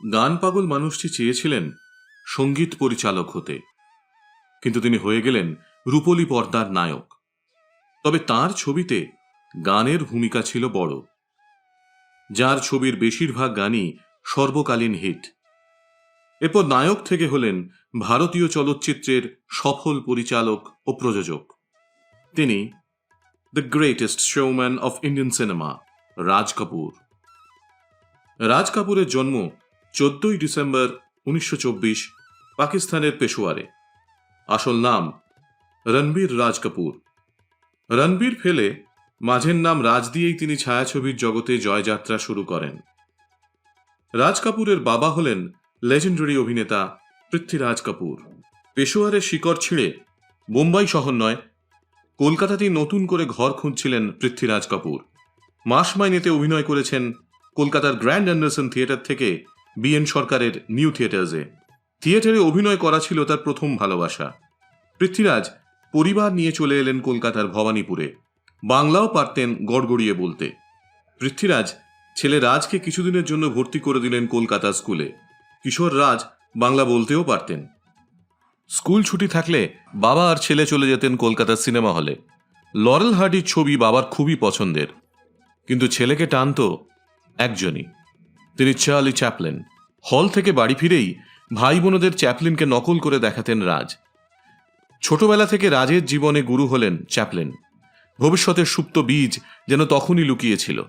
গান পাগল মানুষটি চেয়েছিলেন সংগীত পরিচালক হতে। কিন্তু তিনি হয়ে গেলেন রূপলী পর্দার নায়ক। তবে তার ছবিতে গানের ভূমিকা ছিল বড়। যার ছবির বেশিরভাগ গানই সর্বকালীন হিট। এরপর নায়ক থেকে হলেন ভারতীয় চলচ্চিত্রের সফল পরিচালক ও প্রযোজক। তিনি the greatest showman of Indian cinema Raj Kapoor. Raj কাপুরের জন্ম চোদ্দই ডিসেম্বর উনিশশো চব্বিশ পাকিস্তানের পেশোয়ারে। আসল নাম রণবীর রাজ কাপুর। রণবীর ফেলে মাঝের নাম রাজ দিয়েই তিনি ছায়াছবির জগতে জয়যাত্রা শুরু করেন। রাজ কাপুরের বাবা হলেন লেজেন্ডারি অভিনেতা পৃথ্বীরাজ কাপুর। পেশোয়ারের শিকড় ছিঁড়ে বোম্বাই শহর নয়, কলকাতাতেই নতুন করে ঘর খুঁজছিলেন পৃথ্বীরাজ কাপুর। মাস মাইনেতে অভিনয় করেছেন কলকাতার গ্র্যান্ড অ্যান্ডারসন থিয়েটার থেকে বিএন সরকারের নিউ থিয়েটার্সে। থিয়েটারে অভিনয় করা ছিল তার প্রথম ভালোবাসা। পৃথ্বীরাজ পরিবার নিয়ে চলে এলেন কলকাতার ভবানীপুরে। বাংলাও পারতেন গড়গড়িয়ে বলতে। পৃথ্বীরাজ ছেলে রাজকে কিছুদিনের জন্য ভর্তি করে দিলেন কলকাতা স্কুলে। কিশোর রাজ বাংলা বলতেও পারতেন। স্কুল ছুটি থাকলে বাবা আর ছেলে চলে যেতেন কলকাতার সিনেমা হলে। লরেল হার্ডির ছবি বাবার খুবই পছন্দের। কিন্তু ছেলেকে টানত একজনই। তিনি চার্লি চ্যাপলিন। হল থেকে বাড়ি ফিরেই ভাই বোনদের চ্যাপলিনকে নকল করে দেখাতেন রাজ। ছোটবেলা থেকে রাজের জীবনে গুরু হলেন চ্যাপলিন। ভবিষ্যতের সুপ্ত বীজ যেন তখনই লুকিয়েছিল।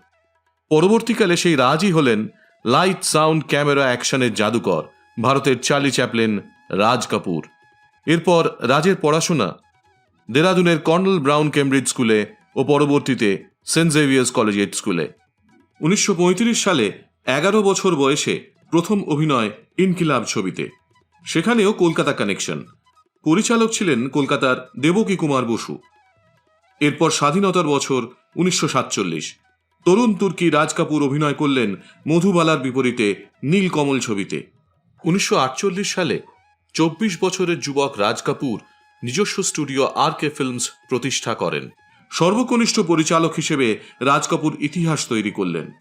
পরবর্তীকালে সেই রাজই হলেন লাইট সাউন্ড ক্যামেরা অ্যাকশনের জাদুকর, ভারতের চার্লি চ্যাপলিন, রাজ কাপুর। এরপর রাজের পড়াশোনা দেরাদুনের কর্নেল ব্রাউন কেমব্রিজ স্কুলে ও পরবর্তীতে সেন্ট জেভিয়ার্স কলেজিয়েট স্কুলে। উনিশশো পঁয়ত্রিশ সালে এগারো বছর বয়সে প্রথম অভিনয় ইনকিলাব ছবিতে। সেখানেও কলকাতা কানেকশন। পরিচালক ছিলেন কলকাতার দেবকী কুমার বসু। এরপর স্বাধীনতার বছর উনিশশো সাতচল্লিশ। তরুণ তুর্কি রাজ কাপুর অভিনয় করলেন মধুবালার বিপরীতে নীলকমল ছবিতে। উনিশশো আটচল্লিশ সালে চব্বিশ বছরের যুবক রাজ কাপুর নিজস্ব স্টুডিও আর কে ফিল্মস প্রতিষ্ঠা করেন। সর্বকনিষ্ঠ পরিচালক হিসেবে রাজ কাপুর ইতিহাস তৈরি করলেন।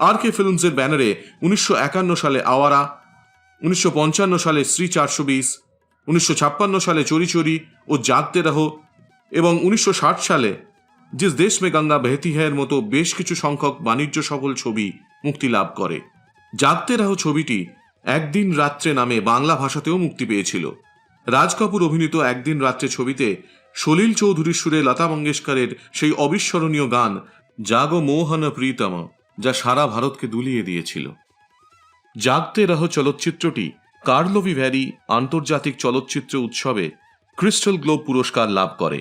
আর কে ফিল্মসের ব্যানারে উনিশশো একান্ন সালে আওয়ারা, উনিশশো পঞ্চান্ন সালে শ্রী চারশো বিশ উনিশশো সালে চোরি চোরি ও জাগতে রহ এবং উনিশশো ষাট সালে জিস দেশ মে গঙ্গা বেহতি হ্যায়ের মতো বেশ কিছু সংখ্যক বাণিজ্য সফল ছবি মুক্তি লাভ করে। জাগতে রাহ ছবিটি একদিন রাত্রে নামে বাংলা ভাষাতেও মুক্তি পেয়েছিল। রাজ কাপুর অভিনীত একদিন রাত্রে ছবিতে সলিল চৌধুরীর সুরে লতা মঙ্গেশকরের সেই অবিস্মরণীয় গান, জাগো মোহন প্রীতম। যা সারা ভারতকে দুলিয়ে দিয়েছিল। জাগতে রহ চলচ্চিত্রটি কার্লোভি ভ্যারি আন্তর্জাতিক চলচ্চিত্র উৎসবে ক্রিস্টাল গ্লোব পুরস্কার লাভ করে।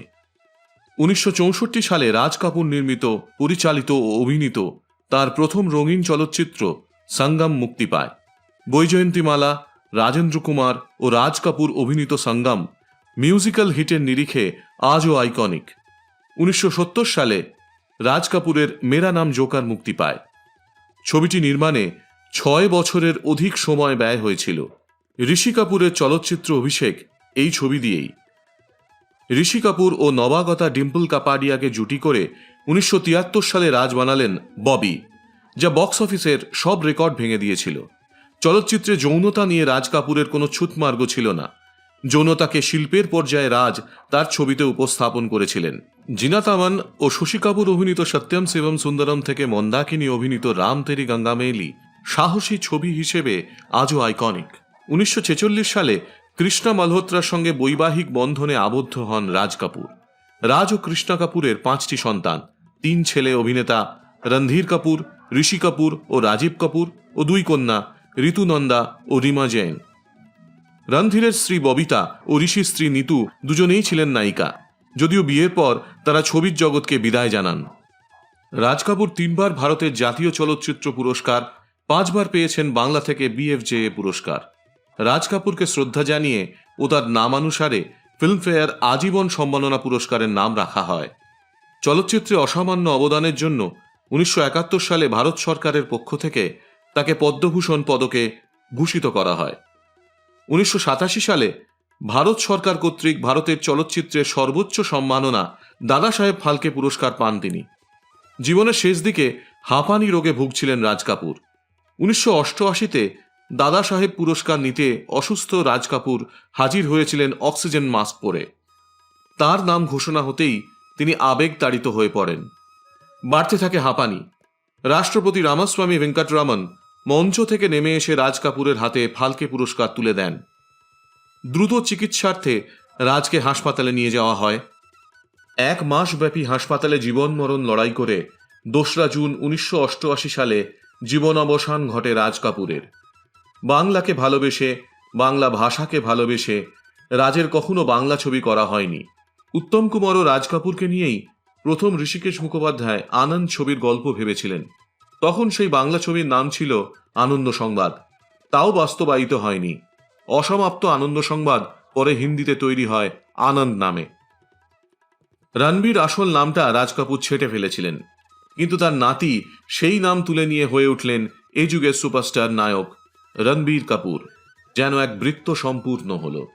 উনিশশো চৌষট্টি সালে রাজ কাপুর নির্মিত, পরিচালিত ও অভিনীত তার প্রথম রঙিন চলচ্চিত্র সঙ্গম মুক্তি পায়। বৈজয়ন্তীমালা, রাজেন্দ্র কুমার ও রাজ কাপুর অভিনীত সঙ্গম মিউজিক্যাল হিটের নিরিখে আজও আইকনিক। উনিশশো সত্তর সালে রাজ কাপুরের মেরা নাম জোকার মুক্তি পায়। ছবিটি নির্মাণে ছয় বছরের অধিক সময় ব্যয় হয়েছিল। ঋষি কাপুরের চলচ্চিত্র অভিষেক এই ছবি দিয়েই। ঋষি কাপুর ও নবাগতা ডিম্পল কাপাডিয়াকে জুটি করে উনিশশো তিয়াত্তর সালে রাজ বানালেন ববি, যা বক্স অফিসের সব রেকর্ড ভেঙে দিয়েছিল। চলচ্চিত্রে যৌনতা নিয়ে রাজ কাপুরের কোনো ছুতমার্গ ছিল না। যৌনতাকে শিল্পের পর্যায়ে রাজ তার ছবিতে উপস্থাপন করেছিলেন। জিনা তামান ও শশী কাপুর অভিনীত সত্যম শিবম সুন্দরম থেকে মন্দাকিনী অভিনীত রাম তেরি গঙ্গা মেলি সাহসী ছবি হিসেবে আজও আইকনিক। উনিশশো ছেচল্লিশ সালে কৃষ্ণা মালহোত্রার সঙ্গে বৈবাহিক বন্ধনে আবদ্ধ হন রাজ কাপুর। রাজ ও কৃষ্ণা কাপুরের পাঁচটি সন্তান, তিন ছেলে অভিনেতা, রণধীর কাপুর, ঋষি কাপুর ও রাজীব কাপুর ও দুই কন্যা, ঋতুনন্দা ও রিমা জৈন। রণধীরের স্ত্রী ববিতা ও ঋষির স্ত্রী নিতু দুজনেই ছিলেন নায়িকা। যদিও বিয়ের পর তারা ছবির জগৎকে বিদায় জানান। রাজ কাপুর তিনবার ভারতের জাতীয় চলচ্চিত্র পুরস্কার, পাঁচবার পেয়েছেন বাংলা থেকে বিএফজেএ পুরস্কার। রাজ কাপুরকে শ্রদ্ধা জানিয়ে ও তার নামানুসারে ফিল্মফেয়ার আজীবন সম্মাননা পুরস্কারের নাম রাখা হয়। চলচ্চিত্রে অসামান্য অবদানের জন্য উনিশশো একাত্তর সালে ভারত সরকারের পক্ষ থেকে তাকে পদ্মভূষণ পদকে ভূষিত করা হয়। উনিশশো সাতাশি সালে ভারত সরকার কর্তৃক ভারতের চলচ্চিত্রের সর্বোচ্চ সম্মাননা দাদা সাহেব ফালকে পুরস্কার পান তিনি। জীবনের শেষ দিকে হাঁপানি রোগে ভুগছিলেন রাজ কাপুর। উনিশশো অষ্টআশিতে দাদা সাহেব পুরস্কার নিতে অসুস্থ রাজ কাপুর হাজির হয়েছিলেন অক্সিজেন মাস্ক পরে। তার নাম ঘোষণা হতেই তিনি আবেগ তাড়িত হয়ে পড়েন। বাড়তে থাকে হাঁপানি। রাষ্ট্রপতি রামাস্বামী ভেঙ্কটরামন মঞ্চ থেকে নেমে এসে রাজ কাপুরের হাতে ফালকে পুরস্কার তুলে দেন। দ্রুত চিকিৎসার্থে রাজকে হাসপাতালে নিয়ে যাওয়া হয়। এক মাস ব্যাপী হাসপাতালে জীবন মরণ লড়াই করে দোসরা জুন উনিশশো অষ্টআশি সালে জীবন অবসান ঘটে রাজ কাপুরের। বাংলাকে ভালোবেসে, বাংলা ভাষাকে ভালোবেসে রাজের কখনো বাংলা ছবি করা হয়নি। উত্তম কুমার ও রাজ কাপুরকে নিয়েই প্রথম ঋষিকেশ মুখোপাধ্যায় আনন্দ ছবির গল্প ভেবেছিলেন। তখন সেই বাংলা ছবির নাম ছিল আনন্দ সংবাদ। তাও বাস্তবায়িত হয়নি। অসমাপ্ত আনন্দ সংবাদ পরে হিন্দিতে তৈরি হয় আনন্দ নামে। রণবীর আসল নামটা রাজ কাপুর ছেটে ফেলেছিলেন। কিন্তু তার নাতি সেই নাম তুলে নিয়ে হয়ে উঠলেন এ যুগের সুপারস্টার নায়ক রণবীর কাপুর, যেন এক বৃত্ত সম্পূর্ণ হলো।